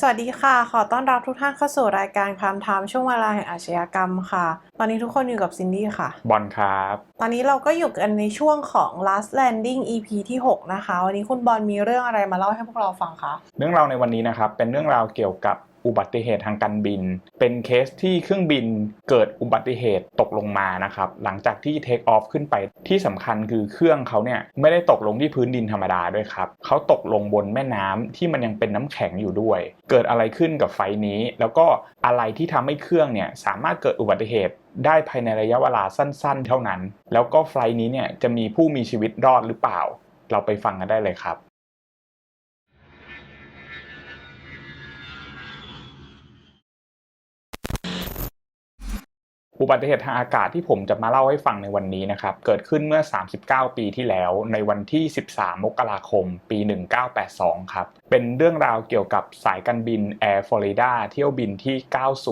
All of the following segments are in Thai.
สวัสดีค่ะ ขอต้อนรับทุกท่านเข้าสู่รายการคำถามช่วงเวลาแห่งอาชญากรรมค่ะ ตอนนี้ทุกคนอยู่กับซินดี้ค่ะ บอลครับ ตอนนี้เราก็อยู่กันในช่วงของ last landing EP ที่ 6 นะคะ วันนี้คุณบอลมีเรื่องอะไรมาเล่าให้พวกเราฟังคะ เรื่องราวในวันนี้นะครับ เป็นเรื่องราวเกี่ยวกับ อุบัติเหตุทางการบิน เป็นเคสที่เครื่องบินเกิดอุบัติเหตุตกลงมานะครับหลังจากที่เทคออฟขึ้นไปที่สำคัญคือเครื่องเขาเนี่ยไม่ได้ตกลงที่พื้นดินธรรมดาด้วยครับเขาตกลงบนแม่น้ำที่มันยังเป็นน้ำแข็งอยู่ด้วย เกิดอะไรขึ้นกับไฟนี้ แล้วก็อะไรที่ทำให้เครื่องเนี่ยสามารถเกิดอุบัติเหตุได้ภายในระยะเวลาสั้น ๆ เท่านั้น แล้วก็ไฟนี้เนี่ยจะมีผู้มีชีวิตรอดหรือเปล่า เราไปฟังกันได้เลยครับ อุบัติเหตุทางอากาศที่ผมจะมาเล่าให้ฟังในวันนี้นะครับ เกิดขึ้นเมื่อ 39 ปีที่แล้ว ในวันที่ 13 มกราคม ปี 1982 ครับ เป็นเรื่องราวเกี่ยวกับสายการบิน Air Florida เที่ยวบินที่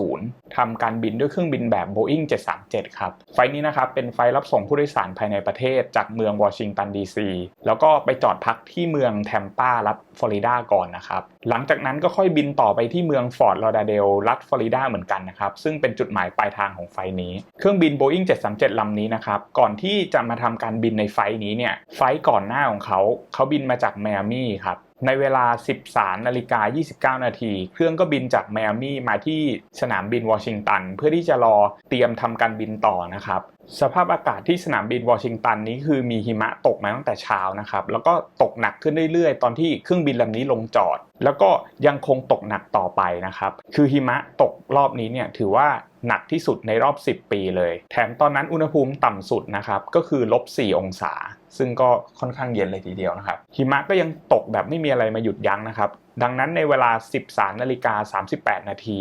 90 ทำการบินด้วยเครื่องบินแบบ Boeing 737 ครับ ไฟนี้นะครับ เป็นไฟรับส่งผู้โดยสารภายในประเทศจากเมืองวอชิงตันดีซี แล้วก็ไปจอดพักที่เมืองแทมปารัฐฟลอริดาก่อนนะครับ หลังจากนั้นก็ค่อยบินต่อไปที่เมืองฟอร์ตลอดาเดลรัฐฟลอริดาเหมือนกันนะครับ ซึ่งเป็นจุดหมายปลายทางของไฟนี้ เครื่องบิน Boeing 737 ลำนี้นะครับ ก่อนที่จะมาทำการบินในไฟล์นี้เนี่ย ไฟล์ก่อนหน้าของเขา เขาบินมาจากไมอามี่ครับในเวลา 13นาฬิกา29 นาที เครื่องก็บินจากไมอามี่มาที่สนามบินวอชิงตัน เพื่อที่จะรอเตรียมทำการบินต่อนะครับ สภาพอากาศที่สนามบินวอชิงตันนี้คือมีหิมะตกมาตั้งแต่เช้านะครับ แล้วก็ตกหนักขึ้นเรื่อยๆ ตอนที่เครื่องบินลำนี้ลงจอด แล้วก็ยังคงตกหนักต่อไปนะครับ คือหิมะตกรอบนี้เนี่ยถือว่า หนักที่สุดในรอบ 10 ปีเลย แถมตอนนั้นอุณหภูมิต่ำสุดนะครับ ก็คือลบ 4 องศา ซึ่งก็ค่อนข้างเย็นเลยทีเดียวนะครับ หิมะก็ยังตกแบบไม่มีอะไรมาหยุดยั้งนะครับ ดังนั้นในเวลา 13นาฬิกา38 นาที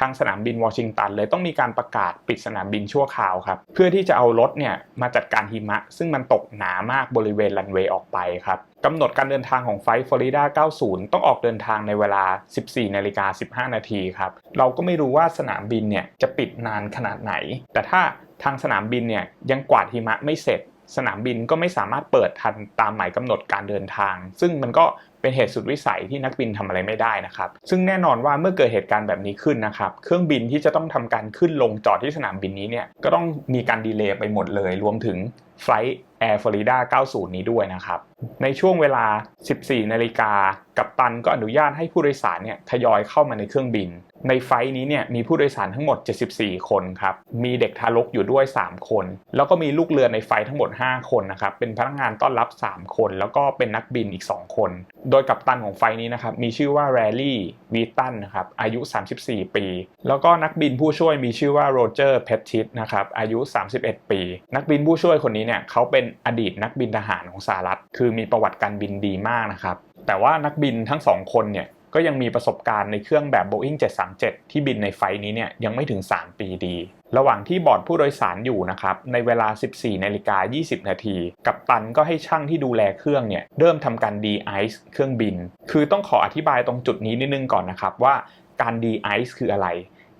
ทางสนามบินวอชิงตันเลยต้องมีการประกาศปิดสนามบินชั่วคราวครับ เพื่อที่จะเอารถเนี่ยมาจัดการหิมะ ซึ่งมันตกหนามากบริเวณรันเวย์ออกไปครับ กำหนดการเดินทางของไฟฟลอริดา 90 ต้องออกเดินทางในเวลา 14นาฬิกา15 นาทีครับ เราก็ไม่รู้ว่าสนามบินเนี่ยจะปิดนานขนาดไหน แต่ถ้าทางสนามบินเนี่ยยังกวาดหิมะไม่เสร็จ สนามบินก็ไม่สามารถเปิดทันตามหมายกำหนดการเดินทาง ซึ่งมันก็เป็นเหตุสุดวิสัยที่นักบินทำอะไรไม่ได้นะครับ ซึ่งแน่นอนว่าเมื่อเกิดเหตุการณ์แบบนี้ขึ้นนะครับ เครื่องบินที่จะต้องทำการขึ้นลงจอดที่สนามบินนี้เนี่ย ก็ต้องมีการดีเลย์ไปหมดเลย รวมถึงไฟล์ Air Florida 90 นี้ด้วยนะครับในช่วงเวลา 14 นาฬิกา กัปตันก็อนุญาตให้ผู้โดยสารเนี่ยทยอยเข้ามาในเครื่องบิน ในไฟนี้เนี่ยมีผู้โดยสารทั้งหมด 74 คนครับ มีเด็กทารกอยู่ด้วย 3 คน แล้วก็มีลูกเรือในไฟทั้งหมด 5 คนนะครับ เป็นพนักงานต้อนรับ 3 คน แล้วก็เป็นนักบินอีก 2 คน โดยกัปตันของไฟนี้นะครับ มีชื่อว่าแรลลี่วีตันนะครับ อายุ 34 ปี แล้วก็นักบินผู้ช่วยมีชื่อว่าโรเจอร์เพตติสนะครับ อายุ 31 ปี นักบินผู้ช่วยคนนี้เนี่ยเขาเป็นอดีตนักบินทหารของสหรัฐ คือมีประวัติการบินดีมากนะครับแต่ว่านักบินทั้งสองคนเนี่ยก็ยังมีประสบการณ์ในเครื่องแบบ Boeing 737 ที่บินในไฟนี้เนี่ยยังไม่ถึง 3 ปีดี ระหว่างที่บอร์ดผู้โดยสารอยู่นะครับในเวลา 14นาฬิกา20 นาที กัปตันก็ให้ช่างที่ดูแลเครื่องเนี่ยเริ่มทำการดีไอซ์เครื่องบิน คือต้องขออธิบายตรงจุดนี้นิดนึงก่อนนะครับว่าการดีไอซ์คืออะไร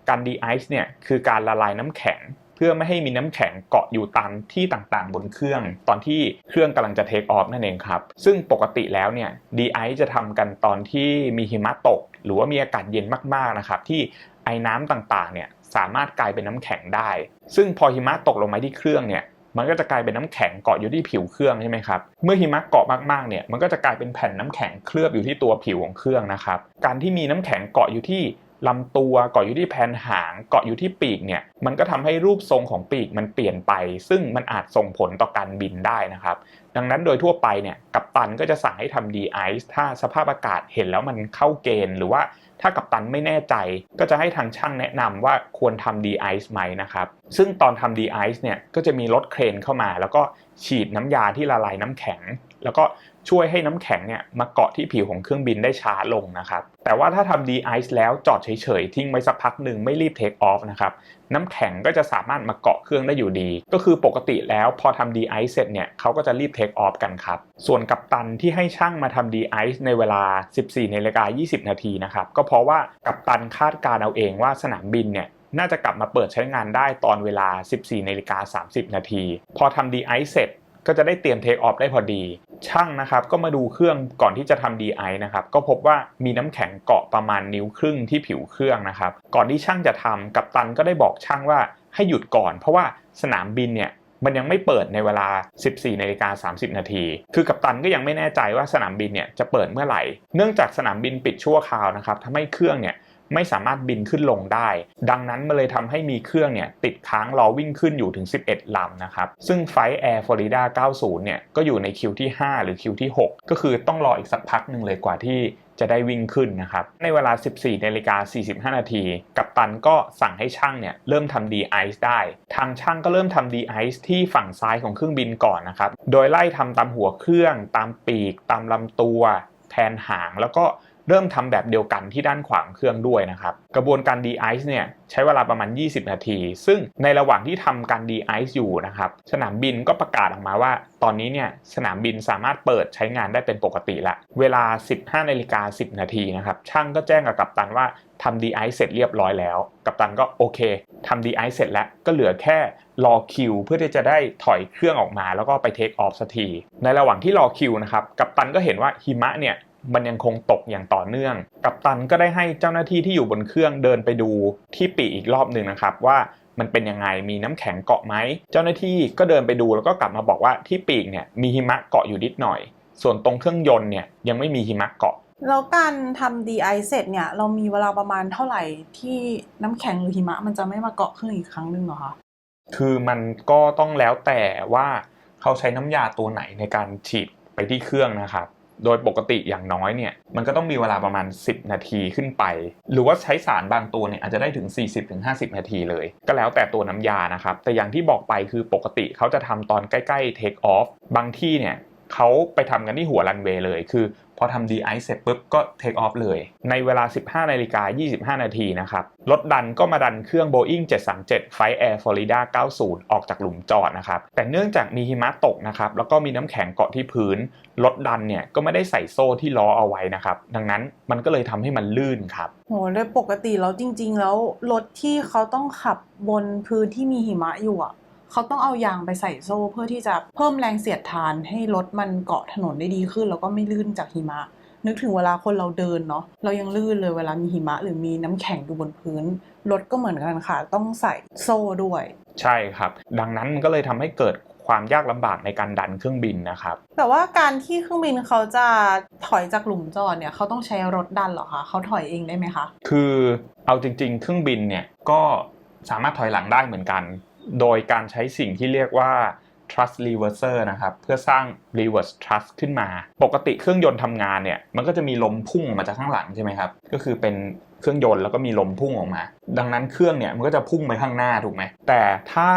การดีไอซ์เนี่ยคือการละลายน้ำแข็ง เพื่อไม่ให้มีน้ำแข็งเกาะอยู่ตามที่ต่างๆ บนเครื่อง ตอนที่เครื่องกำลังจะเทคออฟนั่นเองครับ ซึ่งปกติแล้วเนี่ยดีไอจะทำกันตอนที่มีหิมะตก หรือว่ามีอากาศเย็นมากๆนะครับที่ไอ้น้ำต่างๆเนี่ยสามารถกลายเป็นน้ำแข็งได้ ซึ่งพอหิมะตกลงมาที่เครื่องเนี่ยมันก็จะกลายเป็นน้ำแข็งเกาะอยู่ที่ผิวเครื่องใช่ไหมครับ เมื่อหิมะเกาะมากๆเนี่ย มันก็จะกลายเป็นแผ่นน้ำแข็งเคลือบอยู่ที่ตัวผิวของเครื่องนะครับ การที่มีน้ำแข็งเกาะอยู่ที่ ลำตัวเกาะอยู่ที่แผ่นหางเกาะอยู่ที่ปีกเนี่ยมันก็ทำให้รูปทรงของปีกมันเปลี่ยนไป ซึ่งมันอาจส่งผลต่อการบินได้นะครับ ดังนั้นโดยทั่วไปเนี่ยกัปตันก็จะสั่งให้ทำดีไอซ์ถ้าสภาพอากาศเห็นแล้วมันเข้าเกณฑ์ หรือว่าถ้ากัปตันไม่แน่ใจก็จะให้ทางช่างแนะนำว่าควรทำดีไอซ์ไหมนะครับ ซึ่งตอนทำดีไอซ์เนี่ยก็จะมีรถเครนเข้ามา แล้วก็ฉีดน้ำยาที่ละลายน้ำแข็ง แล้วก็ ช่วยให้น้ำแข็งเนี่ยมาเกาะที่ผิวของเครื่องบินได้ช้าลงนะครับ แต่ว่าถ้าทำดีไอซ์แล้วจอดเฉยๆ ทิ้งไว้สักพักหนึ่งไม่รีบเทคออฟนะครับ น้ำแข็งก็จะสามารถมาเกาะเครื่องได้อยู่ดี ก็คือปกติแล้วพอทำดีไอซ์เสร็จเนี่ยเขาก็จะรีบเทคออฟกันครับ ส่วนกัปตันที่ให้ช่างมาทำดีไอซ์ในเวลา 14นาฬิกา20 นาทีนะครับ ก็เพราะว่ากัปตันคาดการเอาเองว่าสนามบินเนี่ยน่าจะกลับมาเปิดใช้งานได้ตอนเวลา 14นาฬิกา30 นาที พอทำดีไอซ์เสร็จ ก็จะได้เตรียมเทคออฟได้พอดี ช่างนะครับก็มาดูเครื่องก่อนที่จะทำ DI นะครับก็พบว่ามีน้ำแข็งเกาะประมาณนิ้วครึ่งที่ผิวเครื่องนะครับ ก่อนที่ช่างจะทำกัปตันก็ได้บอกช่างว่าให้หยุดก่อน เพราะว่าสนามบินเนี่ยมันยังไม่เปิดในเวลา 14นาฬิกา30 นาที คือกัปตันก็ยังไม่แน่ใจว่าสนามบินเนี่ยจะเปิดเมื่อไหร่ เนื่องจากสนามบินปิดชั่วคราวนะครับทำให้เครื่องเนี่ย ไม่สามารถบินขึ้นลงได้ ดังนั้นมันเลยทำให้มีเครื่องเนี่ยติดค้างรอวิ่งขึ้นอยู่ถึง 11 ลำนะครับ ซึ่งไฟแอร์ฟลอริดา90 เนี่ยก็อยู่ในคิวที่ 5 หรือคิวที่ 6 ก็คือต้องรออีกสักพักหนึ่งเลยกว่าที่จะได้วิ่งขึ้นนะครับ ในเวลา 14นาฬิกา45 นาที กัปตันก็สั่งให้ช่างเนี่ยเริ่มทำ de-ice ได้ ทางช่างก็เริ่มทำ de-ice ที่ฝั่งซ้ายของเครื่องบินก่อนนะครับ โดยไล่ทำตามหัวเครื่อง ตามปีก ตามลำตัว แทนหาง แล้วก็ เริ่มทำแบบเดียวกันที่ด้านขวางเครื่องด้วยนะครับ กระบวนการ de-ice เนี่ยใช้เวลาประมาณ 20 นาที ซึ่งในระหว่างที่ทำการ de-ice อยู่นะครับ สนามบินก็ประกาศออกมาว่า ตอนนี้เนี่ยสนามบินสามารถเปิดใช้งานได้เป็นปกติละ เวลา 15นาฬิกา10 นาทีนะครับ ช่างก็แจ้งกับกัปตันว่าทำ de-ice เสร็จเรียบร้อยแล้ว กัปตันก็โอเคทำ de-ice เสร็จแล้วก็เหลือแค่รอคิวเพื่อที่จะได้ถอยเครื่องออกมา แล้วก็ไปเทคออฟสักที ในระหว่างที่รอคิวนะครับ กัปตันก็เห็นว่าหิมะเนี่ย มันยังคงตกอย่างต่อเนื่อง กัปตันก็ได้ให้เจ้าหน้าที่ที่อยู่บนเครื่องเดินไปดูที่ปีกอีกรอบหนึ่งนะครับว่ามันเป็นยังไงมีน้ำแข็งเกาะไหม เจ้าหน้าที่ก็เดินไปดูแล้วก็กลับมาบอกว่าที่ปีกเนี่ยมีหิมะเกาะอยู่นิดหน่อย ส่วนตรงเครื่องยนต์เนี่ยยังไม่มีหิมะเกาะ แล้วการทำ DI เสร็จเนี่ยเรามีเวลาประมาณเท่าไหร่ที่น้ำแข็งหรือหิมะมันจะไม่มาเกาะเครื่องอีกครั้งหนึ่งเหรอคะ คือมันก็ต้องแล้วแต่ว่าเขาใช้น้ำยาตัวไหนในการฉีดไปที่เครื่องนะครับ โดยปกติอย่างน้อยเนี่ยมันก็ต้องมีเวลาประมาณ 10 นาทีขึ้นไป หรือว่าใช้สารบางตัวเนี่ยอาจจะได้ถึง 40-50 นาทีเลย ก็แล้วแต่ตัวน้ำยานะครับ แต่อย่างที่บอกไปคือปกติเขาจะทำตอนใกล้ๆ take off บางที่เนี่ยเขาไปทำกันที่หัวรันเวย์เลย คือ พอทำ DI เสร็จปุ๊บก็ take off เลย ในเวลา 15นาฬิกา25 นาทีนะครับ รถดันก็มาดันเครื่อง Boeing 737 Flight Air Florida 90 ออกจากหลุมจอดนะครับ แต่เนื่องจากมีหิมะตกนะครับ แล้วก็มีน้ำแข็งเกาะที่พื้น รถดันเนี่ยก็ไม่ได้ใส่โซ่ที่ล้อเอาไว้นะครับ ดังนั้นมันก็เลยทำให้มันลื่นครับโหโดยปกติแล้วจริง ๆ แล้วรถที่เขาต้องขับบนพื้นที่มีหิมะอยู่อะ เขาต้องเอายางไปใส่โซ่เพื่อที่จะเพิ่มแรงเสียดทานให้รถมันเกาะถนนได้ดีขึ้น แล้วก็ไม่ลื่นจากหิมะ นึกถึงเวลาคนเราเดินเนาะเรายังลื่นเลยเวลามีหิมะ หรือมีน้ำแข็งอยู่บนพื้นรถก็เหมือนกันค่ะ ต้องใส่โซ่ด้วย ใช่ครับ ดังนั้นมันก็เลยทำให้เกิดความยากลำบากในการดันเครื่องบินนะครับ แต่ว่าการที่เครื่องบินเขาจะถอยจากหลุมจอดเนี่ยเขาต้องใช้รถดันเหรอคะเขาถอยเองได้ไหมคะ คือเอาจริง ๆ เครื่องบินเนี่ยก็สามารถถอยหลังได้เหมือนกัน โดยการใช้สิ่งที่เรียกว่า trust reverser นะครับ เพื่อสร้าง reverse trust ขึ้นมา ปกติเครื่องยนต์ทำงานเนี่ย มันก็จะมีลมพุ่งออกมาจากข้างหลังใช่ไหมครับ ก็คือเป็นเครื่องยนต์แล้วก็มีลมพุ่งออกมา ดังนั้นเครื่องเนี่ยมันก็จะพุ่งไปข้างหน้าถูกไหม แต่ถ้า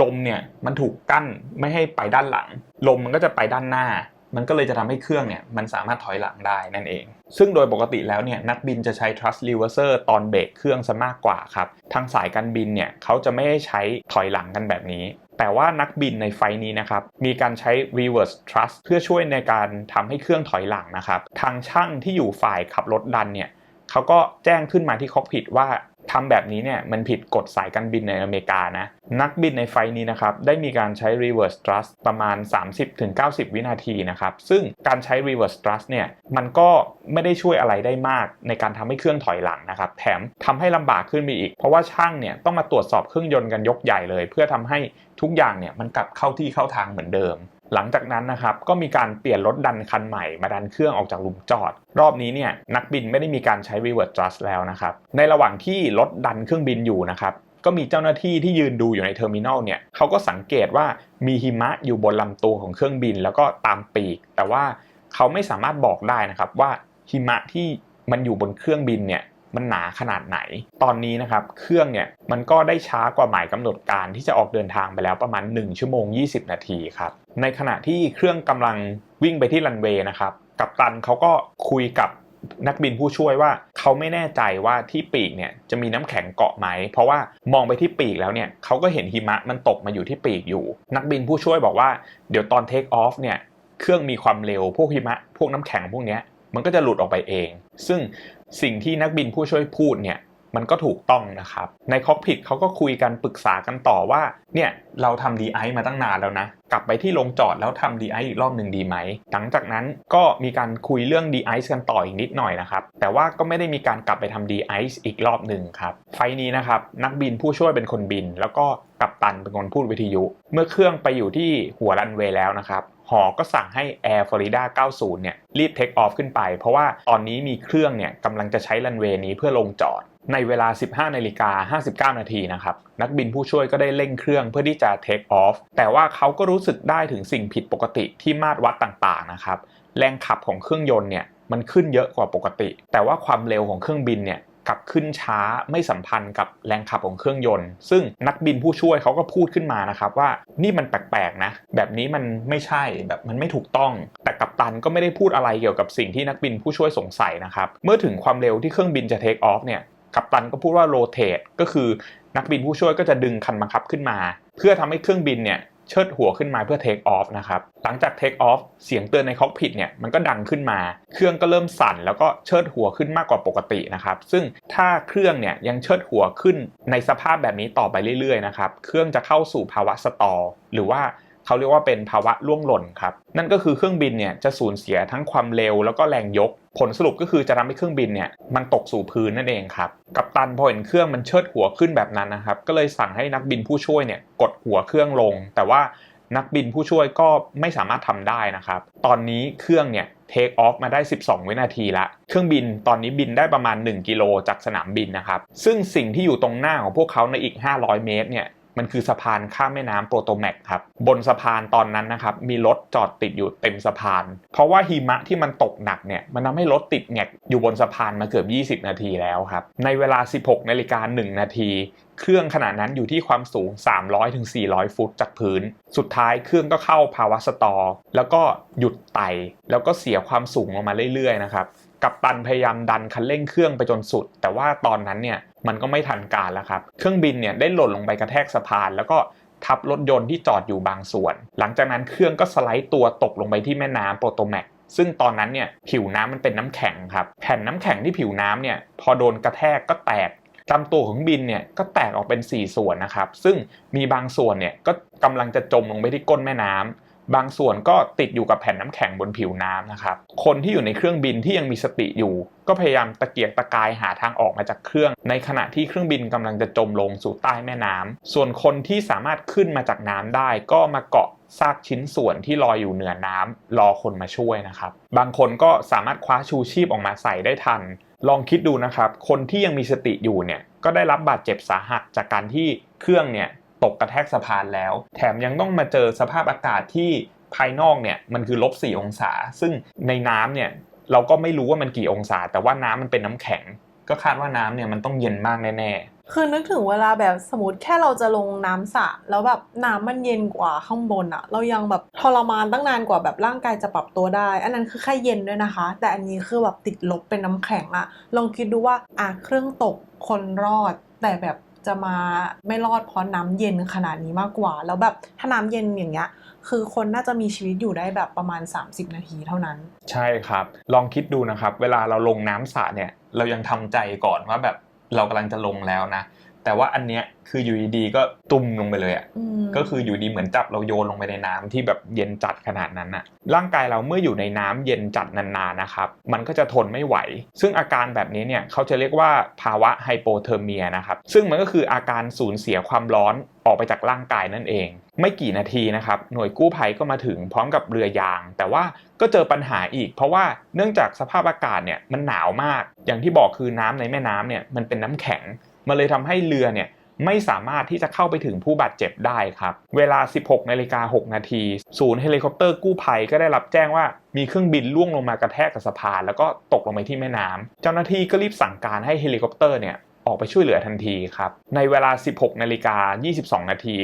ลมเนี่ยมันถูกกั้นไม่ให้ไปด้านหลัง ลมมันก็จะไปด้านหน้า มันก็เลยจะทำให้เครื่องเนี่ยมันสามารถถอยหลังได้นั่นเอง ซึ่งโดยปกติแล้วเนี่ยนักบินจะใช้ thrust reverser ตอนเบรกเครื่องซะมากกว่าครับ ทางสายการบินเนี่ยเขาจะไม่ได้ใช้ถอยหลังกันแบบนี้ แต่ว่านักบินในไฟนี้นะครับมีการใช้ reverse thrust เพื่อช่วยในการทำให้เครื่องถอยหลังนะครับ ทางช่างที่อยู่ฝ่ายขับรถดันเนี่ยเขาก็แจ้งขึ้นมาที่คอกพิทว่า ทำแบบนี้เนี่ยมันผิดกฎสายการบินในอเมริกานะนักบินในไฟนี้นะครับได้มีการใช้ reverse thrust ประมาณ 30-90 วินาทีนะครับซึ่งการใช้ reverse thrust เนี่ยมันก็ไม่ได้ช่วยอะไรได้มากในการทำให้เครื่องถอยหลังนะครับแถมทำให้ลำบากขึ้นไปอีก เพราะว่าช่างเนี่ยต้องมาตรวจสอบเครื่องยนต์กันยกใหญ่เลย เพื่อทำให้ทุกอย่างเนี่ยมันกลับเข้าที่เข้าทางเหมือนเดิม หลังจากนั้นนะครับก็มีการเปลี่ยนรถดันคันใหม่มาดันเครื่องออกจากหลุมจอด รอบนี้เนี่ยนักบินไม่ได้มีการใช้ reverse thrust แล้วนะครับในระหว่างที่รถดันเครื่องบินอยู่นะครับก็มีเจ้าหน้าที่ที่ยืนดูอยู่ในเทอร์มินอลเนี่ยเขาก็สังเกตว่ามีหิมะอยู่บนลำตัวของเครื่องบิน แล้วก็ตามปีก แต่ว่าเขาไม่สามารถบอกได้นะครับว่าหิมะที่มันอยู่บนเครื่องบินเนี่ย มันหนาขนาดไหน ตอนนี้นะครับเครื่องเนี่ยมันก็ได้ช้ากว่าหมายกำหนดการที่จะออกเดินทางไปแล้วประมาณ 1 ชั่วโมง 20 นาทีครับในขณะที่เครื่องกำลังวิ่งไปที่รันเวย์นะครับกัปตันเขาก็คุยกับนักบินผู้ช่วยว่าเขาไม่แน่ใจว่าที่ปีกเนี่ยจะมีน้ำแข็งเกาะไหม เพราะว่ามองไปที่ปีกแล้วเนี่ยเขาก็เห็นหิมะมันตกมาอยู่ที่ปีกอยู่ นักบินผู้ช่วยบอกว่าเดี๋ยวตอนเทคออฟเนี่ยเครื่องมีความเร็วพวกหิมะ พวกน้ำแข็งพวกเนี้ยมันก็จะหลุดออกไปเอง ซึ่ง สิ่งที่นักบินผู้ช่วยพูดเนี่ยมันก็ถูกต้องนะครับ ในคอกพิทเขาก็คุยกันปรึกษากันต่อว่า เนี่ยเราทำดีไอมาตั้งนานแล้วนะ กลับไปที่โรงจอดแล้วทำดีไออีกรอบหนึ่งดีไหม หลังจากนั้นก็มีการคุยเรื่องดีไอซ์กันต่ออีกนิดหน่อยนะครับ แต่ว่าก็ไม่ได้มีการกลับไปทำดีไอซ์อีกรอบหนึ่งครับ ไฟนี้นะครับ นักบินผู้ช่วยเป็นคนบิน แล้วก็ กัปตันเป็นคนพูดวิทยุ เมื่อเครื่องไปอยู่ที่หัวรันเวย์แล้วนะครับหอก็สั่งให้ Air Florida 90 เนี่ยรีบเทคออฟขึ้นไป เพราะว่าตอนนี้มีเครื่องเนี่ยกำลังจะใช้รันเวย์นี้เพื่อลงจอด ในเวลา 15นาฬิกา59 นาทีนะครับ นักบินผู้ช่วยก็ได้เร่งเครื่องเพื่อที่จะเทคออฟแต่ว่าเขาก็รู้สึกได้ถึงสิ่งผิดปกติที่มาตรวัดต่างๆนะครับ แรงขับของเครื่องยนต์เนี่ยมันขึ้นเยอะกว่าปกติ แต่ว่าความเร็วของเครื่องบินเนี่ย กับขึ้นช้าไม่สัมพันธ์กับแรงขับของเครื่องยนต์ ซึ่งนักบินผู้ช่วยเขาก็พูดขึ้นมานะครับว่านี่มันแปลกๆนะ แบบนี้มันไม่ใช่แบบมันไม่ถูกต้อง แต่กัปตันก็ไม่ได้พูดอะไรเกี่ยวกับสิ่งที่นักบินผู้ช่วยสงสัยนะครับ เมื่อถึงความเร็วที่เครื่องบินจะเทคออฟเนี่ยกัปตันก็พูดว่าโรเต e ก็คือนักบินผู้ช่วยก็จะดึงคันบังคับขึ้นมา เพื่อทำให้เครื่องบินเนี่ย เชิดหัวขึ้นมาเพื่อเทคออฟนะครับ หลังจากเทคออฟเสียงเตือนในคอกพิทเนี่ยมันก็ดังขึ้นมา เครื่องก็เริ่มสั่นแล้วก็เชิดหัวขึ้นมากกว่าปกตินะครับ ซึ่งถ้าเครื่องเนี่ยยังเชิดหัวขึ้นในสภาพแบบนี้ต่อไปเรื่อยๆนะครับ เครื่องจะเข้าสู่ภาวะสตอลหรือว่าเขาเรียกว่าเป็นภาวะล่วงหล่นครับ นั่นก็คือเครื่องบินเนี่ยจะสูญเสียทั้งความเร็วแล้วก็แรงยก ผลสรุปก็คือจะทำให้เครื่องบินเนี่ยมันตกสู่พื้นนั่นเองครับกัปตันพอเห็นเครื่องมันเชิดหัวขึ้นแบบนั้นนะครับก็เลยสั่งให้นักบินผู้ช่วยเนี่ยกดหัวเครื่องลง แต่ว่านักบินผู้ช่วยก็ไม่สามารถทำได้นะครับ ตอนนี้เครื่องเนี่ยเทคออฟมาได้ 12 วินาทีละ เครื่องบินตอนนี้บินได้ประมาณ 1 กิโลจากสนามบินนะครับ ซึ่งสิ่งที่อยู่ตรงหน้าของพวกเขาในอีก 500 เมตรเนี่ย มันคือสะพานข้ามแม่น้ำโปรโตแมกครับ บนสะพานตอนนั้นนะครับ มีรถจอดติดอยู่เต็มสะพาน เพราะว่าหิมะที่มันตกหนักเนี่ยมันทำให้รถติดแงกอยู่บนสะพานมาเกือบ 20 นาทีแล้วครับ ในเวลา 16นาฬิกา1นาที เครื่องขนาดนั้นอยู่ที่ความสูง 300-400 ฟุตจากพื้น สุดท้ายเครื่องก็เข้าภาวะสตอร์แล้วก็หยุดไต่แล้วก็เสียความสูงลงมาเรื่อยๆนะครับ กัปตันพยายามดันคันเร่งเครื่องไปจนสุด แต่ว่าตอนนั้นเนี่ยมันก็ไม่ทันการแล้วครับ เครื่องบินเนี่ยได้หล่นลงไปกระแทกสะพาน แล้วก็ทับรถยนต์ที่จอดอยู่บางส่วน หลังจากนั้นเครื่องก็สไลด์ตัวตกลงไปที่แม่น้ำโปรโตแมกซึ่งตอนนั้นเนี่ยผิวน้ำมันเป็นน้ำแข็งครับ แผ่นน้ำแข็งที่ผิวน้ำเนี่ยพอโดนกระแทกก็แตกลำตัวของบินเนี่ยก็แตกออกเป็น 4 ส่วนนะครับ ซึ่งมีบางส่วนเนี่ยก็กำลังจะจมลงไปที่ก้นแม่น้ำ บางส่วนก็ติดอยู่กับแผ่นน้ำแข็งบนผิวน้ำนะครับ คนที่อยู่ในเครื่องบินที่ยังมีสติอยู่ ก็พยายามตะเกียกตะกายหาทางออกมาจากเครื่อง ในขณะที่เครื่องบินกำลังจะจมลงสู่ใต้แม่น้ำส่วนคนที่สามารถขึ้นมาจากน้ำได้ ก็มาเกาะซากชิ้นส่วนที่ลอยอยู่เหนือน้ำรอคนมาช่วยนะครับ บางคนก็สามารถคว้าชูชีพออกมาใส่ได้ทัน ลองคิดดูนะครับ คนที่ยังมีสติอยู่เนี่ยก็ได้รับบาดเจ็บสาหัสจากการที่เครื่องเนี่ย ตกกระแทกสะพานแล้ว แถมยังต้องมาเจอสภาพอากาศที่ภายนอกเนี่ยมันคือลบ4องศา ซึ่งในน้ำเนี่ยเราก็ไม่รู้ว่ามันกี่องศา แต่ว่าน้ำมันเป็นน้ำแข็ง ก็คาดว่าน้ำเนี่ยมันต้องเย็นมากแน่คือนึกถึงเวลาแบบสมมติแค่เราจะลงน้ำสระแล้วแบบน้ำมันเย็นกว่าข้างบนอะเรายังแบบทรมานตั้งนานกว่าแบบร่างกายจะปรับตัวได้ อันนั้นคือแค่เย็นด้วยนะคะ แต่อันนี้คือแบบติดลบเป็นน้ำแข็งอะลองคิดดูว่าอะเครื่องตกคนรอดแต่แบบ จะมาไม่รอดเพราะน้ำเย็นขนาดนี้มากกว่า แล้วแบบถ้าน้ำเย็นอย่างเงี้ยคือคนน่าจะมีชีวิตอยู่ได้แบบประมาณ 30 นาทีเท่านั้น ใช่ครับ ลองคิดดูนะครับ เวลาเราลงน้ำสระเนี่ย เรายังทำใจก่อนว่าแบบเรากำลังจะลงแล้วนะ แต่ว่าอันเนี้ยคืออยู่ดีๆก็ตุ่มลงไปเลยอะอืมก็คืออยู่ดีเหมือนจับเราโยนลงไปในน้ำที่แบบเย็นจัดขนาดนั้นน่ะร่างกายเราเมื่ออยู่ในน้ำเย็นจัดนานๆนะครับมันก็จะทนไม่ไหว ซึ่งอาการแบบนี้เนี่ยเขาจะเรียกว่าภาวะไฮโปเทอร์เมียนะครับซึ่งมันก็คืออาการสูญเสียความร้อนออกไปจากร่างกายนั่นเอง ไม่กี่นาทีนะครับหน่วยกู้ภัยก็มาถึงพร้อมกับเรือยาง แต่ว่าก็เจอปัญหาอีก เพราะว่าเนื่องจากสภาพอากาศเนี่ยมันหนาวมาก อย่างที่บอกคือน้ำในแม่น้ำเนี่ยมันเป็นน้ำแข็ง มันเลยทำให้เรือเนี่ยไม่สามารถที่จะเข้าไปถึงผู้บาดเจ็บได้ครับ เวลา 16นาฬิกา6นาทีศูนย์เฮลิคอปเตอร์กู้ภัยก็ได้รับแจ้งว่ามีเครื่องบินล่วงลงมากระแทกกับสะพาน แล้วก็ตกลงไปที่แม่น้ำเจ้าหน้าที่ก็รีบสั่งการให้เฮลิคอปเตอร์เนี่ยออกไปช่วยเหลือทันทีครับ ในเวลา 16นาฬิกา22นาที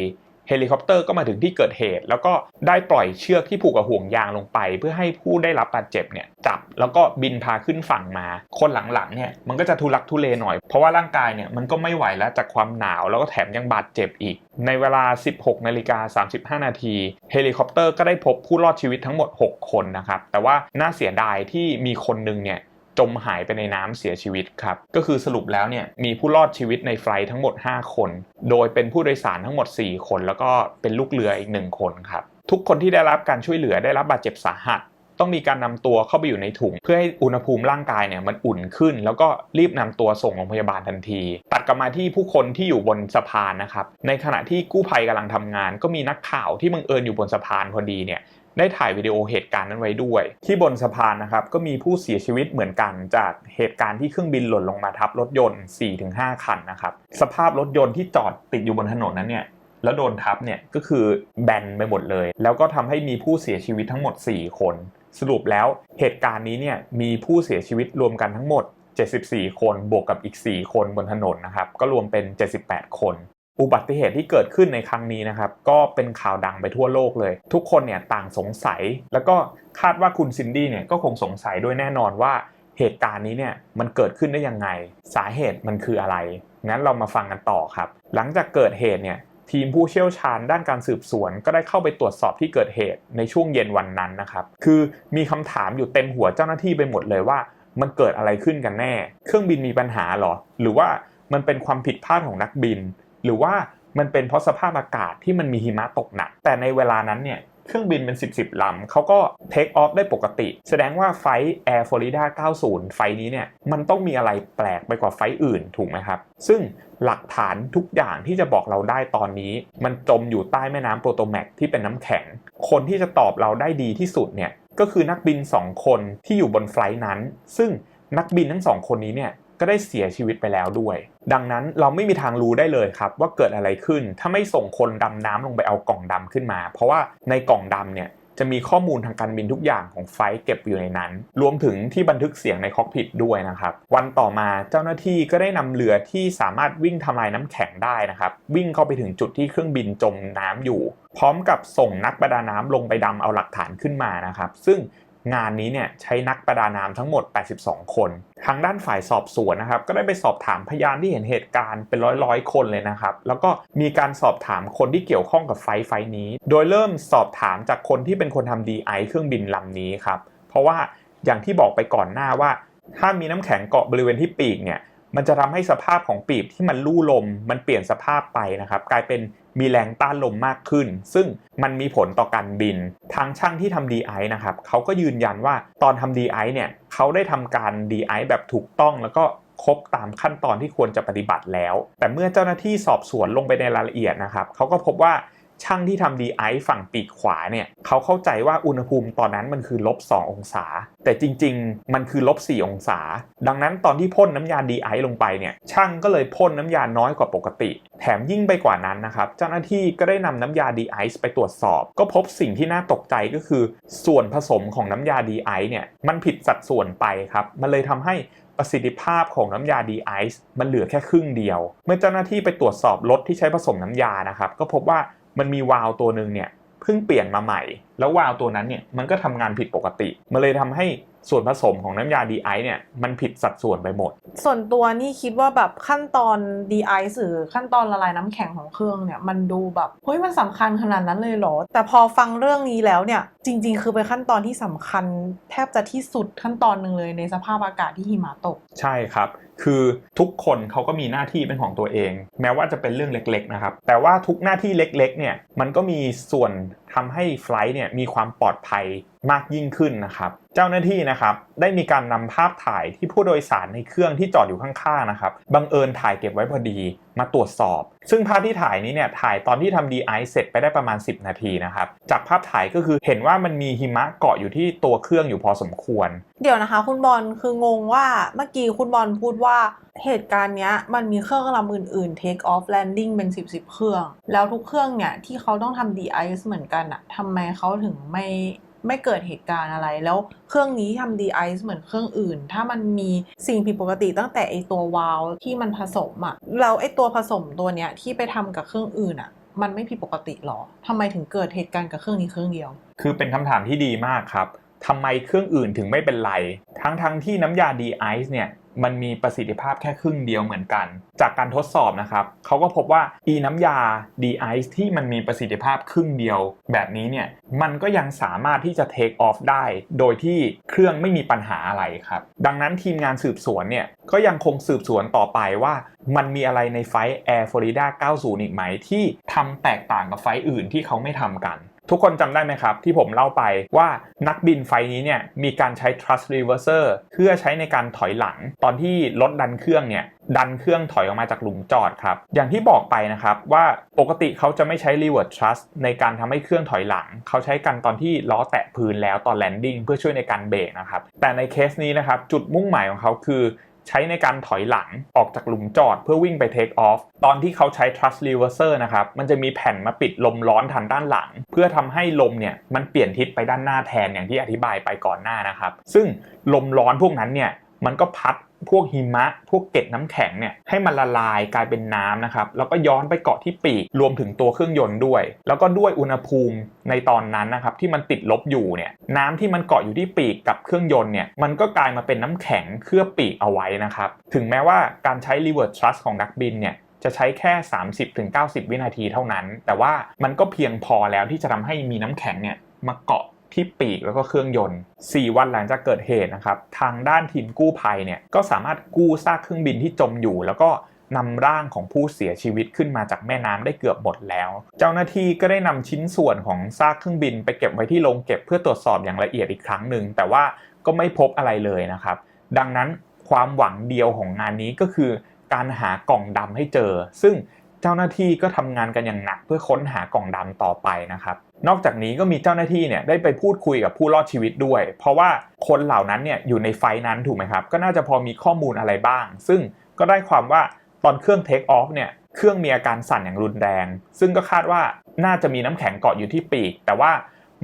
เฮลิคอปเตอร์ก็มาถึงที่เกิดเหตุ แล้วก็ได้ปล่อยเชือกที่ผูกกับห่วงยางลงไป เพื่อให้ผู้ได้รับบาดเจ็บเนี่ยจับแล้วก็บินพาขึ้นฝั่งมา คนหลังๆเนี่ยมันก็จะทุลักทุเลหน่อย เพราะว่าร่างกายเนี่ยมันก็ไม่ไหวแล้วจากความหนาวแล้วก็แถมยังบาดเจ็บอีก ในเวลา 16นาฬิกา35 นาทีเฮลิคอปเตอร์ก็ได้พบผู้รอดชีวิตทั้งหมด 6 คนนะครับแต่ว่าน่าเสียดายที่มีคนหนึงเนี่ย จมหายไปในน้ำเสียชีวิตครับ ก็คือสรุปแล้วเนี่ยมีผู้รอดชีวิตในไฟลท์ทั้งหมด 5 คน โดยเป็นผู้โดยสารทั้งหมด 4 คน แล้วก็เป็นลูกเรืออีก 1 คนครับ ทุกคนที่ได้รับการช่วยเหลือได้รับบาดเจ็บสาหัส ต้องมีการนำตัวเข้าไปอยู่ในถุง เพื่อให้อุณหภูมิร่างกายเนี่ยมันอุ่นขึ้น แล้วก็รีบนำตัวส่งโรงพยาบาลทันที ตัดกลับมาที่ผู้คนที่อยู่บนสะพานนะครับ ในขณะที่กู้ภัยกำลังทำงาน ก็มีนักข่าวที่บังเอิญอยู่บนสะพานพอดีเนี่ย ได้ถ่ายวิดีโอเหตุการณ์นั้นไว้ด้วย ที่บนสะพานนะครับก็มีผู้เสียชีวิตเหมือนกันจากเหตุการณ์ที่เครื่องบินหล่นลงมาทับรถยนต์ 4-5 คันนะครับสภาพรถยนต์ที่จอดติดอยู่บนถนนนั้นเนี่ยแล้วโดนทับเนี่ยก็คือแบนไปหมดเลย แล้วก็ทำให้มีผู้เสียชีวิตทั้งหมด 4 คน สรุปแล้วเหตุการณ์นี้เนี่ยมีผู้เสียชีวิตรวมกันทั้งหมด 74 คนบวกกับอีก 4 คนบนถนนนะครับก็รวมเป็น 78 คน อุบัติเหตุที่เกิดขึ้นในครั้งนี้นะครับ ก็เป็นข่าวดังไปทั่วโลกเลย ทุกคนเนี่ยต่างสงสัย แล้วก็คาดว่าคุณซินดี้เนี่ยก็คงสงสัยด้วยแน่นอนว่าเหตุการณ์นี้เนี่ยมันเกิดขึ้นได้ยังไง สาเหตุมันคืออะไร งั้นเรามาฟังกันต่อครับ หลังจากเกิดเหตุเนี่ยทีมผู้เชี่ยวชาญด้านการสืบสวน ก็ได้เข้าไปตรวจสอบที่เกิดเหตุในช่วงเย็นวันนั้นนะครับ คือมีคำถามอยู่เต็มหัวเจ้าหน้าที่ไปหมดเลยว่า มันเกิดอะไรขึ้นกันแน่ เครื่องบินมีปัญหาหรอ หรือว่ามันเป็นความผิดพลาดของนักบิน หรือว่ามันเป็นเพราะสภาพอากาศที่มันมีหิมะตกหนัก แต่ในเวลานั้นเนี่ยเครื่องบินเป็น 10บสลำเขาก็เทคออฟได้ปกติ แสดงว่าไฟล์ Air Florida 90 ไฟนี้เนี่ย มันต้องมีอะไรแปลกไปกว่าไฟล์อื่นถูกไหมครับ ซึ่งหลักฐานทุกอย่างที่จะบอกเราได้ตอนนี้ มันจมอยู่ใต้แม่น้ำโปรโตแมกที่เป็นน้ำแข็ง คนที่จะตอบเราได้ดีที่สุดเนี่ย ก็คือนักบิน 2 คนที่อยู่บนไฟล์นั้น ซึ่งนักบินทั้งสองคนนี้เนี่ย ก็ได้เสียชีวิตไปแล้วด้วย ดังนั้นเราไม่มีทางรู้ได้เลยครับ ว่าเกิดอะไรขึ้นถ้าไม่ส่งคนดำน้ำลงไปเอากล่องดำขึ้นมา เพราะว่าในกล่องดำเนี่ยจะมีข้อมูลทางการบินทุกอย่างของไฟล์เก็บอยู่ในนั้น รวมถึงที่บันทึกเสียงในคอกพิทด้วยนะครับ วันต่อมาเจ้าหน้าที่ก็ได้นำเรือที่สามารถวิ่งทำลายน้ำแข็งได้นะครับ วิ่งเข้าไปถึงจุดที่เครื่องบินจมน้ำอยู่ พร้อมกับส่งนักประดาน้ำลงไปดำเอาหลักฐานขึ้นมานะครับ ซึ่ง งานนี้เนี่ยใช้นักประดาน้ำทั้งหมด 82 คน ทางด้านฝ่ายสอบสวนนะครับ ก็ได้ไปสอบถามพยานที่เห็นเหตุการณ์เป็นร้อยร้อยๆคนเลยนะครับ แล้วก็มีการสอบถามคนที่เกี่ยวข้องกับไฟท์ไฟท์นี้ โดยเริ่มสอบถามจากคนที่เป็นคนทำ DI เครื่องบินลำนี้ครับ เพราะว่าอย่างที่บอกไปก่อนหน้าว่า ถ้ามีน้ำแข็งเกาะบริเวณที่ปีกเนี่ยมันจะทำให้สภาพของปีกที่มันลู่ลมมันเปลี่ยนสภาพไปนะครับ กลายเป็น มีแรงต้านลมมากขึ้น ซึ่งมันมีผลต่อการบิน ทางช่างที่ทำ DI นะครับเขาก็ยืนยันว่าตอนทำ DI เนี่ยเขาได้ทำการ DI แบบถูกต้องแล้วก็ครบตามขั้นตอนที่ควรจะปฏิบัติแล้ว แต่เมื่อเจ้าหน้าที่สอบสวนลงไปในรายละเอียดนะครับเขาก็พบว่า ช่างที่ทำ DI ฝั่งปีกขวาเนี่ยเขาเข้าใจว่าอุณหภูมิตอนนั้นมันคือลบ2องศา แต่จริงๆ มันคือลบ4องศา ดังนั้นตอนที่พ่นน้ำยา DI ลงไปเนี่ยช่างก็เลยพ่นน้ำยาน้อยกว่าปกติ แถมยิ่งไปกว่านั้นนะครับเจ้าหน้าที่ก็ได้นำน้ำยา DI ไอไปตรวจสอบ ก็พบสิ่งที่น่าตกใจก็คือ ส่วนผสมของน้ำยา DI เนี่ยมันผิดสัดส่วนไปครับมันเลยทำให้ประสิทธิภาพของน้ำยา D-Ice มันเหลือแค่ครึ่งเดียว เมื่อเจ้าหน้าที่ไปตรวจสอบรถที่ใช้ผสมน้ำยานะครับก็พบว่า มันมีวาล์วตัวหนึ่งเนี่ยเพิ่งเปลี่ยนมาใหม่ แล้ววาล์วตัวนั้นเนี่ยมันก็ทำงานผิดปกติ มันเลยทำให้ส่วนผสมของน้ำยา D-Ice เนี่ยมันผิดสัดส่วนไปหมด ส่วนตัวนี่คิดว่าแบบขั้นตอน DI หรือขั้นตอนละลายน้ำแข็งของเครื่องเนี่ยมันดูแบบเฮ้ยมันสำคัญขนาดนั้นเลยเหรอ แต่พอฟังเรื่องนี้แล้วเนี่ยจริง ๆ คือเป็นขั้นตอนที่สำคัญ แทบจะที่สุดขั้นตอนหนึ่งเลยในสภาพอากาศที่หิมะตก ใช่ครับ คือทุกคนเขาก็มีหน้าที่เป็นของตัวเอง แม้ว่าจะเป็นเรื่องเล็กๆนะครับ แต่ว่าทุกหน้าที่เล็กๆเนี่ยมันก็มีส่วนทำให้ไฟล์เนี่ยมีความปลอดภัยมากยิ่งขึ้นนะครับ เจ้าหน้าที่นะครับได้มีการนำภาพถ่ายที่ผู้โดยสารในเครื่องที่จอดอยู่ข้างๆนะครับบังเอิญถ่ายเก็บไว้พอดีมาตรวจสอบ ซึ่งภาพที่ถ่ายนี้เนี่ยถ่ายตอนที่ทำ DI เสร็จไปได้ประมาณ 10 นาทีนะครับ จากภาพถ่ายก็คือเห็นว่ามันมีหิมะเกาะอยู่ที่ตัวเครื่องอยู่พอสมควร เดี๋ยวนะคะ คุณบอลคืองงว่าเมื่อกี้คุณบอลพูดว่าเหตุการณ์เนี้ยมันมีเครื่องลำอื่นๆ take off landing เป็น 10 10เครื่อง แล้วทุกเครื่องเนี่ยที่เขาต้องทำ d i c e เหมือนกันอะทำไมเขาถึงไม่ไม่เกิดเหตุการณ์อะไร แล้วเครื่องนี้ทำ d i c e เหมือนเครื่องอื่น ถ้ามันมีสิ่งผิดปกติตั้งแต่ไอตัววาลที่มันผสมอะแล้วไอตัวผสมตัวเนี้ยที่ไปทำกับเครื่องอื่นอะมันไม่ผิดปกติหรอทำไมถึงเกิดเหตุการณ์กับเครื่องนี้เครื่องเดียว คือเป็นคำถามที่ดีมากครับ ทำไมเครื่องอื่นถึงไม่เป็นไร ทั้งทั้งที่น้ำยา D-Ice เนี่ยมันมีประสิทธิภาพแค่ครึ่งเดียวเหมือนกัน จากการทดสอบนะครับเขาก็พบว่าอีน้ำยา D-Ice ที่มันมีประสิทธิภาพครึ่งเดียว แบบนี้เนี่ยมันก็ยังสามารถที่จะ take off ได้ โดยที่เครื่องไม่มีปัญหาอะไรครับ ดังนั้นทีมงานสืบสวนเนี่ยก็ยังคงสืบสวนต่อไปว่า มันมีอะไรในไฟท์ Air Florida 90 อีกไหมที่ทำแตกต่างกับไฟท์อื่นที่เขาไม่ทำกัน ทุกคนจำได้ไหมครับ ที่ผมเล่าไปว่านักบินไฟนี้เนี่ยมีการใช้ thrust reverser เพื่อใช้ในการถอยหลัง ตอนที่รถดันเครื่องเนี่ยดันเครื่องถอยออกมาจากหลุมจอดครับ อย่างที่บอกไปนะครับว่าปกติเขาจะไม่ใช้ reverse thrust ในการทำให้เครื่องถอยหลัง เขาใช้กันตอนที่ล้อแตะพื้นแล้วตอน landing เพื่อช่วยในการเบรกนะครับ แต่ในเคสนี้นะครับจุดมุ่งหมายของเขาคือ ใช้ในการถอยหลังออกจากหลุมจอดเพื่อวิ่งไปเทคออฟตอนที่เขาใช้ thrust reverser นะครับ มันจะมีแผ่นมาปิดลมร้อนทางด้านหลัง เพื่อทำให้ลมเนี่ยมันเปลี่ยนทิศไปด้านหน้าแทนอย่างที่อธิบายไปก่อนหน้านะครับ ซึ่งลมร้อนพวกนั้นเนี่ยมันก็พัด พวกหิมะ พวกเกล็ดน้ำแข็งเนี่ยให้มันละลายกลายเป็นน้ำนะครับ แล้วก็ย้อนไปเกาะที่ปีกรวมถึงตัวเครื่องยนต์ด้วย แล้วก็ด้วยอุณหภูมิในตอนนั้นนะครับที่มันติดลบอยู่เนี่ยน้ำที่มันเกาะอยู่ที่ปีกกับเครื่องยนต์เนี่ยมันก็กลายมาเป็นน้ำแข็งเคลือบปีกเอาไว้นะครับ ถึงแม้ว่าการใช้ reverse thrust ของนักบินเนี่ยจะใช้แค่ 30-90 วินาทีเท่านั้น แต่ว่ามันก็เพียงพอแล้วที่จะทำให้มีน้ำแข็งเนี่ยมาเกาะ ที่ปีกแล้วก็เครื่องยนต์ 4 วันหลังจากเกิดเหตุนะครับ ทางด้านทีมกู้ภัยเนี่ยก็สามารถกู้ซากเครื่องบินที่จมอยู่ แล้วก็นำร่างของผู้เสียชีวิตขึ้นมาจากแม่น้ำได้เกือบหมดแล้ว เจ้าหน้าที่ก็ได้นำชิ้นส่วนของซากเครื่องบิน ไปเก็บไว้ที่โรงเก็บเพื่อตรวจสอบอย่างละเอียดอีกครั้งหนึ่งแต่ว่าก็ไม่พบอะไรเลยนะครับ ดังนั้นความหวังเดียวของงานนี้ก็คือ การหากล่องดำให้เจอ ซึ่งเจ้าหน้าที่ก็ทำงานกันอย่างหนักเพื่อค้นหากล่องดำต่อไปนะครับ นอกจากนี้ก็มีเจ้าหน้าที่เนี่ยได้ไปพูดคุยกับผู้รอดชีวิตด้วย เพราะว่าคนเหล่านั้นเนี่ยอยู่ในไฟนั้นถูกไหมครับ ก็น่าจะพอมีข้อมูลอะไรบ้าง ซึ่งก็ได้ความว่าตอนเครื่องเทคออฟเนี่ยเครื่องมีอาการสั่นอย่างรุนแรง ซึ่งก็คาดว่าน่าจะมีน้ำแข็งเกาะอยู่ที่ปีก แต่ว่า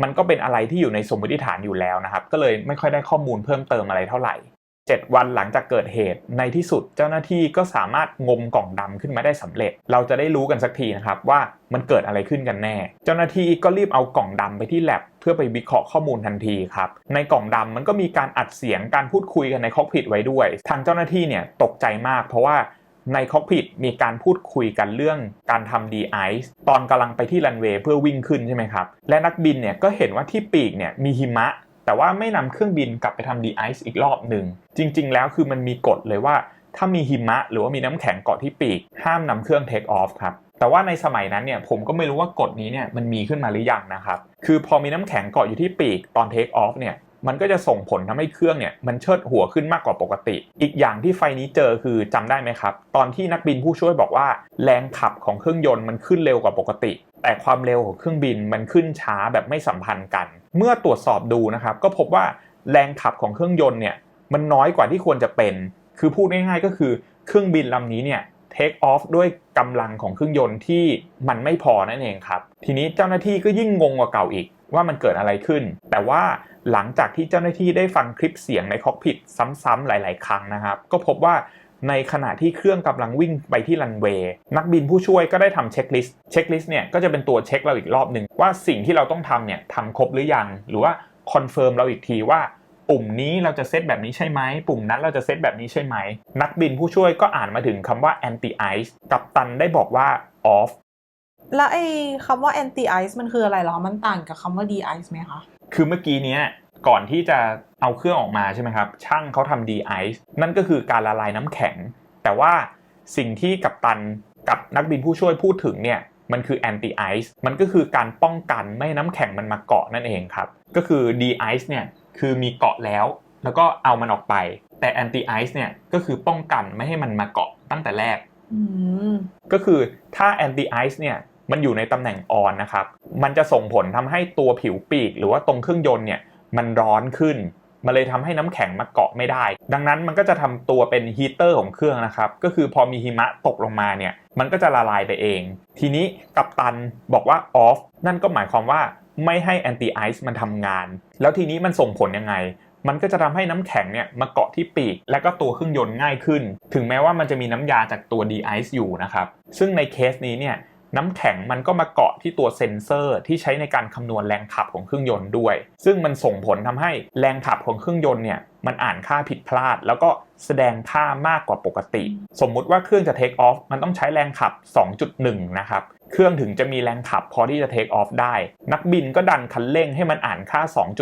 มันก็เป็นอะไรที่อยู่ในสมมติฐานอยู่แล้วนะครับ ก็เลยไม่ค่อยได้ข้อมูลเพิ่มเติมอะไรเท่าไหร่ 7 วันหลังจากเกิดเหตุ ในที่สุดเจ้าหน้าที่ก็สามารถงมกล่องดำขึ้นมาได้สำเร็จ เราจะได้รู้กันสักทีนะครับว่ามันเกิดอะไรขึ้นกันแน่ เจ้าหน้าที่ก็รีบเอากล่องดำไปที่แ a บเพื่อไปวิเคราะห์ข้อมูลทันทีครับ ในกล่องดำมันก็มีการอัดเสียงการพูดคุยกันในคอกพิทไว้ด้วย ทางเจ้าหน้าที่เนี่ยตกใจมาก เพราะว่าในคอกพิทมีการพูดคุยกันเรื่องการทำดีไอซ์ตอนกำลังไปที่รันเวย์เพื่อวิ่งขึ้นใช่ไหมครับ และนักบินเนี่ยก็เห็นว่าที่ปีกเนี่ยมีหิมะ แต่ว่าไม่นำเครื่องบินกลับไปทำดีไอซ์อีกรอบหนึ่ง จริง ๆ แล้วคือมันมีกฎเลยว่า ถ้ามีหิมะหรือว่ามีน้ำแข็งเกาะที่ปีก ห้ามนำเครื่องเทคออฟครับแต่ว่าในสมัยนั้นเนี่ยผมก็ไม่รู้ว่ากฎนี้เนี่ยมันมีขึ้นมาหรือยังนะครับ คือพอมีน้ำแข็งเกาะอยู่ที่ปีกตอนเทคออฟเนี่ยมันก็จะส่งผลทำให้เครื่องเนี่ยมันเชิดหัวขึ้นมากกว่าปกติ อีกอย่างที่ไฟนี้เจอคือจำได้ไหมครับ ตอนที่นักบินผู้ช่วยบอกว่า แรงขับของเครื่องยนต์มันขึ้นเร็วกว่าปกติ แต่ความเร็วของเครื่องบินมันขึ้นช้าแบบไม่สัมพันธ์กัน เมื่อตรวจสอบดูนะครับก็พบว่าแรงขับของเครื่องยนต์เนี่ยมันน้อยกว่าที่ควรจะเป็น คือพูดง่ายๆก็คือเครื่องบินลำนี้เนี่ยเทคออฟด้วยกำลังของเครื่องยนต์ที่มันไม่พอนั่นเองครับ ทีนี้เจ้าหน้าที่ก็ยิ่งงงกว่าเก่าอีกว่ามันเกิดอะไรขึ้น แต่ว่าหลังจากที่เจ้าหน้าที่ได้ฟังคลิปเสียงในคอกพิทซ้ำๆหลาย ๆ ครั้งนะครับ ก็พบว่า ในขณะที่เครื่องกำลังวิ่งไปที่รันเวย์นักบินผู้ช่วยก็ได้ทำเช็คลิสต์เช็คลิสต์เนี่ยก็จะเป็นตัวเช็คเราอีกรอบหนึ่งว่าสิ่งที่เราต้องทำเนี่ยทำครบหรือยัง หรือว่าคอนเฟิร์มเราอีกทีว่าปุ่มนี้เราจะเซตแบบนี้ใช่ไหม ปุ่มนั้นเราจะเซตแบบนี้ใช่ไหม นักบินผู้ช่วยก็อ่านมาถึงคำว่า anti ice กัปตันได้บอกว่า off แล้วไอ้คำว่า anti ice มันคืออะไรเหรอ มันต่างกับคำว่า de ice ไหมคะ คือเมื่อกี้เนี้ย ก่อนที่จะเอาเครื่องออกมาใช่ไหมครับ ช่างเขาทำ de ice นั่นก็คือการละลายน้ำแข็ง แต่ว่าสิ่งที่กัปตันกับนักบินผู้ช่วยพูดถึงเนี่ยมันคือ anti ice มันก็คือการป้องกันไม่ให้น้ำแข็งมันมาเกาะนั่นเองครับ ก็คือ de ice เนี่ยคือมีเกาะแล้ว แล้วก็เอามันออกไป แต่ anti ice เนี่ยก็คือป้องกันไม่ให้มันมาเกาะตั้งแต่แรกอืมก็คือถ้า anti ice เนี่ยมันอยู่ในตำแหน่ง on นะครับ มันจะส่งผลทำให้ตัวผิวปีก หรือว่าตรงเครื่องยนต์เนี่ย มันร้อนขึ้น มันเลยทำให้น้ำแข็งมาเกาะไม่ได้ ดังนั้นมันก็จะทำตัวเป็นฮีเตอร์ของเครื่องนะครับ ก็คือพอมีหิมะตกลงมาเนี่ย มันก็จะละลายไปเอง ทีนี้กัปตันบอกว่า off นั่นก็หมายความว่าไม่ให้ anti ice มันทำงาน แล้วทีนี้มันส่งผลยังไงมันก็จะทำให้น้ำแข็งเนี่ยมาเกาะที่ปีก และก็ตัวเครื่องยนต์ง่ายขึ้น ถึงแม้ว่ามันจะมีน้ำยาจากตัว de-ice อยู่นะครับ ซึ่งในเคสนี้เนี่ย น้ำแข็งมันก็มาเกาะที่ตัวเซ็นเซอร์ที่ใช้ในการคำนวณแรงขับของเครื่องยนต์ด้วย ซึ่งมันส่งผลทำให้แรงขับของเครื่องยนต์เนี่ยมันอ่านค่าผิดพลาด แล้วก็แสดงค่ามากกว่าปกติ สมมุติว่าเครื่องจะ take off มันต้องใช้แรงขับ 2.1 นะครับ เครื่องถึงจะมีแรงขับพอที่จะ take off ได้ นักบินก็ดันคันเร่งให้มันอ่านค่า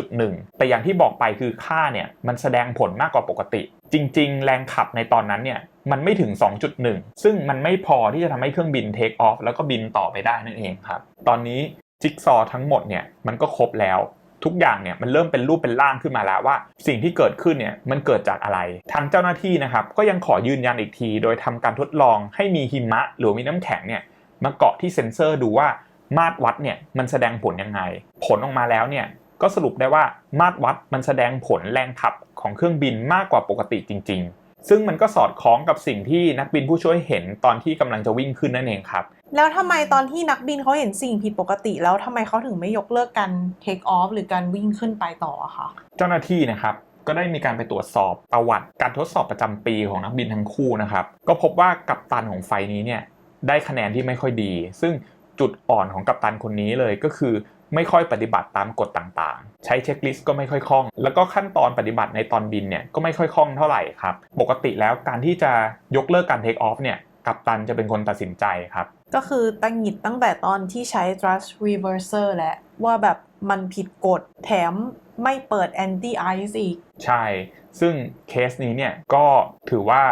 2.1 แต่อย่างที่บอกไปคือค่าเนี่ยมันแสดงผลมากกว่าปกติ จริง ๆ แรงขับในตอนนั้นเนี่ย มันไม่ถึง 2.1 ซึ่งมันไม่พอที่จะทำให้เครื่องบิน take off แล้วก็บินต่อไปได้นั่นเองครับ ตอนนี้จิ๊กซอทั้งหมดเนี่ยมันก็ครบแล้วทุกอย่างเนี่ยมันเริ่มเป็นรูปเป็นร่างขึ้นมาแล้วว่า สิ่งที่เกิดขึ้นเนี่ยมันเกิดจากอะไร ทางเจ้าหน้าที่นะครับก็ยังขอยืนยันอีกที โดยทำการทดลองให้มีหิมะ หรือมีน้ำแข็งเนี่ยมาเกาะที่เซ็นเซอร์ดูว่ามาตรวัดเนี่ยมันแสดงผลยังไง ผลออกมาแล้วเนี่ยก็สรุปได้ว่ามาตรวัดมันแสดงผลแรงขับของเครื่องบินมากกว่าปกติจริง ๆ ซึ่งมันก็สอดคล้องกับสิ่งที่นักบินผู้ช่วยเห็นตอนที่กำลังจะวิ่งขึ้นนั่นเองครับ แล้วทำไมตอนที่นักบินเขาเห็นสิ่งผิดปกติ แล้วทำไมเขาถึงไม่ยกเลิกการ take off หรือการวิ่งขึ้นไปต่ออะคะเจ้าหน้าที่นะครับก็ได้มีการไปตรวจสอบประวัติการทดสอบประจำปีของนักบินทั้งคู่นะครับ ก็พบว่ากัปตันของไฟล์นี้เนี่ยได้คะแนนที่ไม่ค่อยดี ซึ่งจุดอ่อนของกัปตันคนนี้เลยก็คือ ไม่ค่อยปฏิบัติตามกฎต่างๆ ใช้เช็คลิสต์ก็ไม่ค่อยคล่อง แล้วก็ขั้นตอนปฏิบัติในตอนบินเนี่ยก็ไม่ค่อยคล่องเท่าไหร่ครับ ปกติแล้วการที่จะยกเลิกการเทคออฟเนี่ยกัปตันจะเป็นคนตัดสินใจครับ ก็คือตังหงิดตั้งแต่ตอนที่ใช้ thrust reverser และว่าแบบมันผิดกฎแถมไม่เปิด anti ice อีก ใช่ ซึ่งเคสนี้เนี่ยก็ถือว่า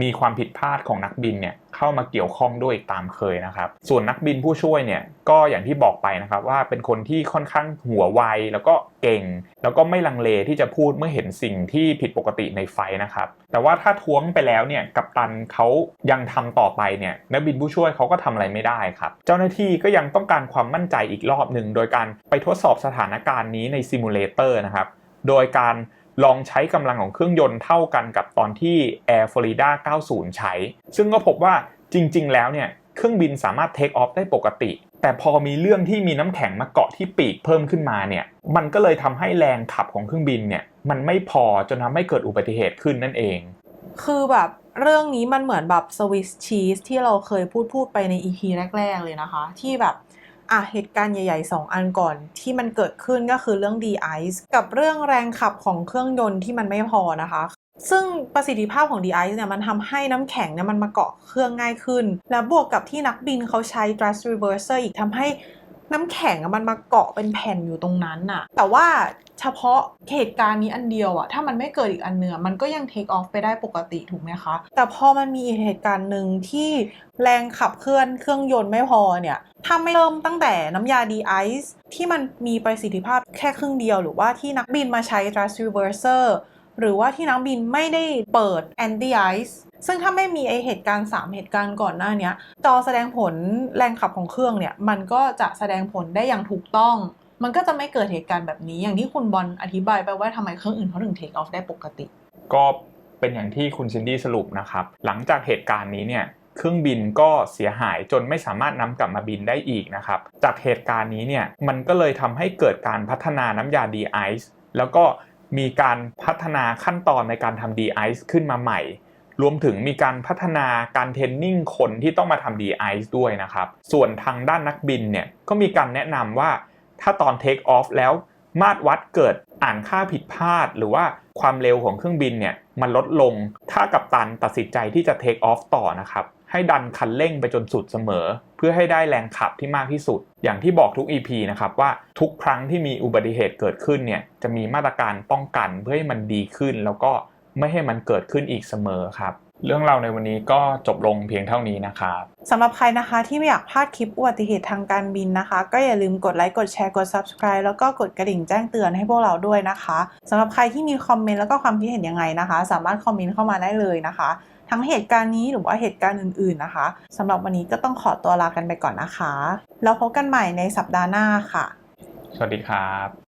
มีความผิดพลาดของนักบินเนี่ยเข้ามาเกี่ยวข้องด้วยตามเคยนะครับ ส่วนนักบินผู้ช่วยเนี่ยก็อย่างที่บอกไปนะครับว่าเป็นคนที่ค่อนข้างหัวไวแล้วก็เก่ง แล้วก็ไม่ลังเลที่จะพูดเมื่อเห็นสิ่งที่ผิดปกติในไฟนะครับ แต่ว่าถ้าท้วงไปแล้วเนี่ยกัปตันเขายังทำต่อไปเนี่ยนักบินผู้ช่วยเขาก็ทำอะไรไม่ได้ครับ เจ้าหน้าที่ก็ยังต้องการความมั่นใจอีกรอบหนึ่งโดยการไปทดสอบสถานการณ์นี้ในซิมูเลเตอร์นะครับโดยการ ลองใช้กำลังของเครื่องยนต์เท่ากันกับตอนที่ Air Florida 90 ใช้ ซึ่งก็พบว่าจริง ๆ แล้วเนี่ยเครื่องบินสามารถเทคออฟได้ปกติ แต่พอมีเรื่องที่มีน้ำแข็งมาเกาะที่ปีกเพิ่มขึ้นมาเนี่ย มันก็เลยทำให้แรงขับของเครื่องบินเนี่ยมันไม่พอจนทำให้เกิดอุบัติเหตุขึ้นนั่นเอง คือแบบเรื่องนี้มันเหมือนแบบสวิสชีสที่เราเคยพูดพูดไปใน EP แรก ๆ เลยนะคะ ที่แบบ อะเหตุการณ์ใหญ่ๆ 2 อันก่อนที่มันเกิดขึ้นก็คือเรื่องดีไอซ์กับเรื่องแรงขับของเครื่องยนต์ที่มันไม่พอนะคะ ซึ่งประสิทธิภาพของ D-Ice เนี่ยมันทำให้น้ำแข็งเนี่ยมันมาเกาะเครื่องง่ายขึ้น แล้วบวกกับที่นักบินเขาใช้ thrust reverser อีกทำให้ น้ำแข็งมันมาเกาะเป็นแผ่นอยู่ตรงนั้นน่ะ แต่ว่าเฉพาะเหตุการณ์นี้อันเดียวอะถ้ามันไม่เกิดอีกอันเนื้อมันก็ยัง take off ไปได้ปกติถูกไหมคะ แต่พอมันมีอีกเหตุการณ์หนึ่งที่แรงขับเคลื่อนเครื่องยนต์ไม่พอเนี่ยถ้าไม่เริ่มตั้งแต่น้ำยา D-Ice ที่มันมีประสิทธิภาพแค่ครึ่งเดียว หรือว่าที่นักบินมาใช้ thrust reverser หรือว่าที่นักบินไม่ได้เปิด anti ice ซึ่งถ้าไม่มีไอเหตุการณ์ 3 เหตุการณ์ก่อนหน้านี้จอแสดงผลแรงขับของเครื่องเนี่ย มันก็จะแสดงผลได้อย่างถูกต้อง มันก็จะไม่เกิดเหตุการณ์แบบนี้อย่างที่คุณบอลอธิบายไปว่าทำไมเครื่องอื่นเขาถึง take off ได้ปกติ ก็เป็นอย่างที่คุณซินดี้สรุปนะครับ หลังจากเหตุการณ์นี้เนี่ยเครื่องบินก็เสียหายจนไม่สามารถนำกลับมาบินได้อีกนะครับ จากเหตุการณ์นี้เนี่ยมันก็เลยทำให้เกิดการพัฒนาน้ำยา D-Ice แล้วก็ มีการพัฒนาขั้นตอนในการทำ D-Ice ขึ้นมาใหม่ รวมถึงมีการพัฒนาการเทรนนิ่งคนที่ต้องมาทำ D-Ice ด้วยนะครับ ส่วนทางด้านนักบินเนี่ยก็มีการแนะนำว่าถ้าตอน Take Off แล้วมาตรวัดเกิดอ่านค่าผิดพลาด หรือว่าความเร็วของเครื่องบินเนี่ยมันลดลง ถ้ากับตันตัดสินใจที่จะ Take Off ต่อนะครับ ให้ดันคันเร่งไปจนสุดเสมอ เพื่อให้ได้แรงขับที่มากที่สุด อย่างที่บอกทุก EP นะครับว่าทุกครั้งที่มีอุบัติเหตุเกิดขึ้นเนี่ยจะมีมาตรการป้องกันเพื่อให้มันดีขึ้น แล้วก็ไม่ให้มันเกิดขึ้นอีกเสมอครับเรื่องเราในวันนี้ก็จบลงเพียงเท่านี้นะครับสำหรับใครนะคะที่ไม่อยากพลาดคลิปอุบัติเหตุทางการบินนะคะ ก็อย่าลืมกดไลค์กดแชร์กด subscribe แล้วก็กดกระดิ่งแจ้งเตือนให้พวกเราด้วยนะคะสำหรับใครที่มีคอมเมนต์แล้วก็ความคิดเห็นยังไงนะคะ สามารถคอมเมนต์เข้ามาได้เลยนะคะ ทั้งเหตุการณ์นี้หรือว่าเหตุการณ์อื่นๆนะคะสำหรับวันนี้ก็ต้องขอตัวลากันไปก่อนนะคะ แล้วพบกันใหม่ในสัปดาห์หน้าค่ะ สวัสดีครับ